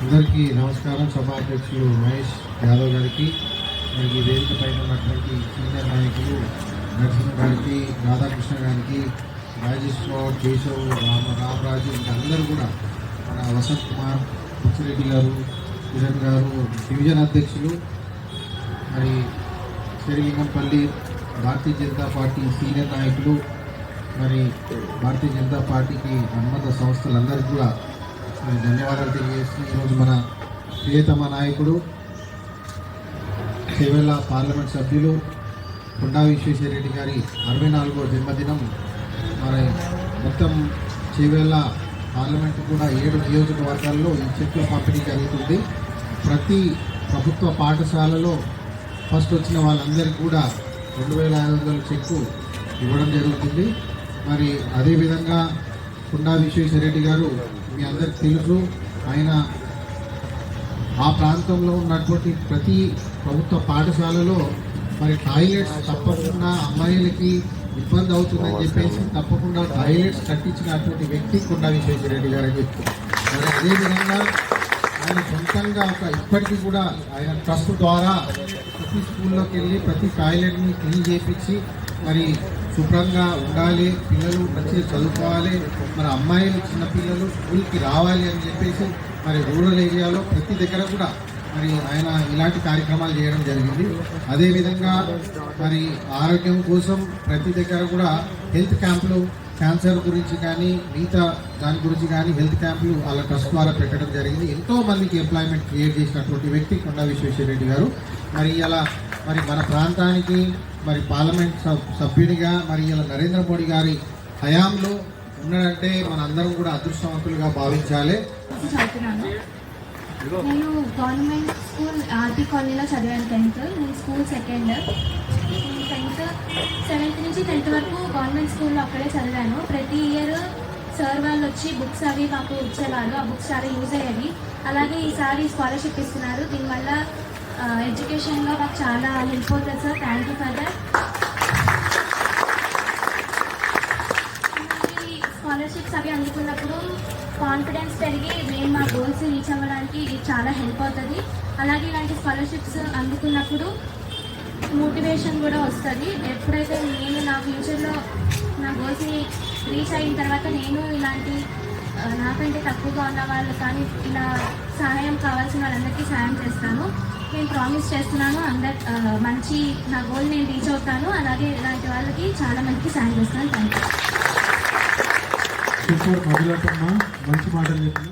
అందరికీ నమస్కారం. సభాధ్యక్షులు మహేష్ యాదవ్ గారికి మరి వేదిక పైన ఉన్నటువంటి సీనియర్ నాయకులు నరసింహ గారికి రాధాకృష్ణ గారికి రాజేశ్వర్ కేశవ్ రామ రామరాజు అందరూ కూడా మన వసంత్ కుమార్ పుచ్చిరెడ్డి గారు కిరణ్ గారు డివిజన్ అధ్యక్షులు మరి శ్రీలింగంపల్లి భారతీయ జనతా పార్టీ సీనియర్ నాయకులు మరి భారతీయ జనతా పార్టీకి అనుమత సంస్థలందరికీ కూడా ధన్యవాదాలు తెలియజేస్తూ ఈరోజు మన ప్రియతమ నాయకుడు చేవెళ్ళ పార్లమెంట్ సభ్యులు కొండా విశ్వేశ్వరరెడ్డి గారి అరవై నాలుగో జన్మదినం. మరి మొత్తం చేవెళ్ళ పార్లమెంట్ కూడా ఏడు నియోజకవర్గాల్లో ఈ చెక్కుల పంపిణీ జరుగుతుంది. ప్రతి ప్రభుత్వ పాఠశాలలో ఫస్ట్ వచ్చిన వాళ్ళందరికీ కూడా రెండు వేల ఐదు వందల చెక్కు ఇవ్వడం జరుగుతుంది. మరి అదేవిధంగా కుండా విశ్వేశ్వరరెడ్డి గారు మీ అందరికి తెలుసు. ఆయన ఆ ప్రాంతంలో ఉన్నటువంటి ప్రతి ప్రభుత్వ పాఠశాలలో మరి టాయిలెట్స్ తప్పకుండా అమ్మాయిలకి ఇబ్బంది అవుతుందని చెప్పేసి తప్పకుండా టాయిలెట్స్ కట్టించినటువంటి వ్యక్తి కొండా విశ్వేశ్వరరెడ్డి గారు అని చెప్తూ మరి అదేవిధంగా ఆయన సొంతంగా ఒక ఇప్పటికీ కూడా ఆయన ట్రస్ట్ ద్వారా ప్రతి స్కూల్లోకి వెళ్ళి ప్రతి టాయిలెట్ని క్లీన్ చేయించి మరి శుభ్రంగా ఉండాలి పిల్లలు మంచిగా చదువుకోవాలి మన అమ్మాయిలు చిన్నపిల్లలు స్కూల్కి రావాలి అని చెప్పేసి మరి రూరల్ ఏరియాలో ప్రతి దగ్గర కూడా మరి ఆయన ఇలాంటి కార్యక్రమాలు చేయడం జరిగింది. అదేవిధంగా మరి ఆరోగ్యం కోసం ప్రతి దగ్గర కూడా హెల్త్ క్యాంపులు క్యాన్సర్ గురించి కానీ మిగతా దాని గురించి కానీ హెల్త్ క్యాంపులు వాళ్ళ ట్రస్ట్ ద్వారా పెట్టడం జరిగింది. ఎంతో మందికి ఎంప్లాయ్మెంట్ క్రియేట్ చేసినటువంటి వ్యక్తి కొండా విశ్వేశ్వరరెడ్డి గారు. మరి ఇలా మరి మన ప్రాంతానికి మరి పార్లమెంట్ సబ్ సభ్యుడిగా మరి ఇలా నరేంద్ర మోడీ గారి హయాంలో ఉన్నాడంటే మనందరం కూడా అదృష్టవంతులుగా భావించాలి. నేను గవర్నమెంట్ స్కూల్ ఆర్టీ కాలనీలో చదివాను టెన్త్. నేను స్కూల్ సెకండ్. టెన్త్ సెవెంత్ నుంచి టెన్త్ వరకు గవర్నమెంట్ స్కూల్లో అక్కడే చదివాను. ప్రతి ఇయర్ సార్ వాళ్ళు వచ్చి బుక్స్ అవి మాకు ఇచ్చేవారు. ఆ బుక్స్ చాలా యూజ్ అయ్యేవి. అలాగే ఈసారి స్కాలర్షిప్ ఇస్తున్నారు. దీనివల్ల ఎడ్యుకేషన్లో మాకు చాలా హెల్ప్ అవుతుంది sir. Thank you for that scholarships అవి అందుకున్నప్పుడు కాన్ఫిడెన్స్ పెరిగి మేము మా గోల్స్ రీచ్ అవ్వడానికి ఇది చాలా హెల్ప్ అవుతుంది. అలాగే ఇలాంటి స్కాలర్షిప్స్ అందుకున్నప్పుడు మోటివేషన్ కూడా వస్తుంది. ఎప్పుడైతే నేను నా ఫ్యూచర్లో నా గోల్స్ని రీచ్ అయిన తర్వాత నేను ఇలాంటి నాకంటే తక్కువగా ఉన్న వాళ్ళు కానీ ఇలా సహాయం కావాల్సిన వాళ్ళందరికీ సహాయం చేస్తాను. నేను ప్రామిస్ చేస్తున్నాను అందరి మంచి నా గోల్ నేను రీచ్ అవుతాను. అలాగే ఇలాంటి వాళ్ళకి చాలా మందికి సహాయం చేస్తాను. థ్యాంక్ యూ మంచి మాటలు చెప్పిన